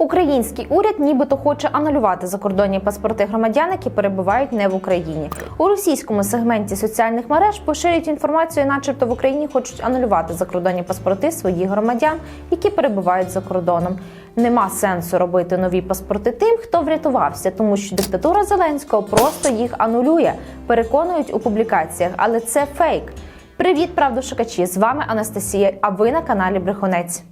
Український уряд нібито хоче анулювати закордонні паспорти громадян, які перебувають не в Україні. У російському сегменті соціальних мереж поширюють інформацію, начебто в Україні хочуть анулювати закордонні паспорти своїх громадян, які перебувають за кордоном. Нема сенсу робити нові паспорти тим, хто врятувався, тому що диктатура Зеленського просто їх анулює, переконують у публікаціях, але це фейк. Привіт, правдошукачі! З вами Анастасія. А ви на каналі Брехунець.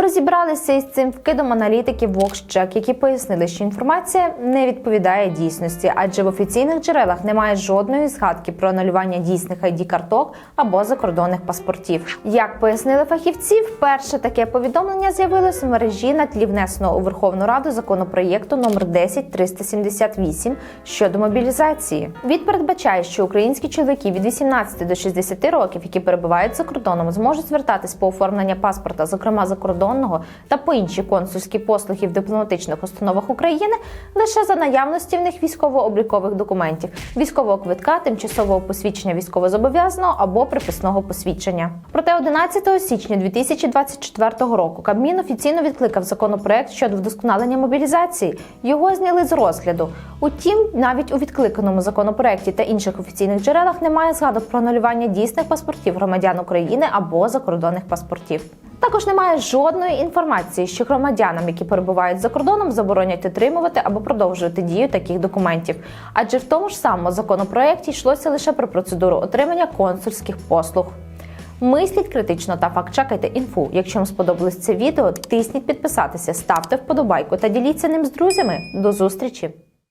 Розібралися із цим вкидом аналітиків VoxCheck, які пояснили, що інформація не відповідає дійсності, адже в офіційних джерелах немає жодної згадки про анулювання дійсних id карток або закордонних паспортів. Як пояснили фахівці, вперше таке повідомлення з'явилося в мережі на тлі внесеного у Верховну Раду законопроєкту номер 10378 щодо мобілізації. Від передбачає, що українські чоловіки від 18 до 60 років, які перебувають за кордоном, зможуть звертатись по оформлення паспорта, зокрема закордонного, та по інші консульські послуги в дипломатичних установах України лише за наявності в них військово-облікових документів, військового квитка, тимчасового посвідчення військовозобов'язаного або приписного посвідчення. Проте 11 січня 2024 року Кабмін офіційно відкликав законопроект щодо вдосконалення мобілізації. Його зняли з розгляду. Утім, навіть у відкликаному законопроекті та інших офіційних джерелах немає згадок про анулювання дійсних паспортів громадян України або закордонних паспортів. Також немає жодної інформації, що громадянам, які перебувають за кордоном, заборонять отримувати або продовжувати дію таких документів. Адже в тому ж самому законопроекті йшлося лише про процедуру отримання консульських послуг. Мисліть критично та факт-чекайте інфу. Якщо вам сподобалось це відео, тисніть підписатися, ставте вподобайку та діліться ним з друзями. До зустрічі!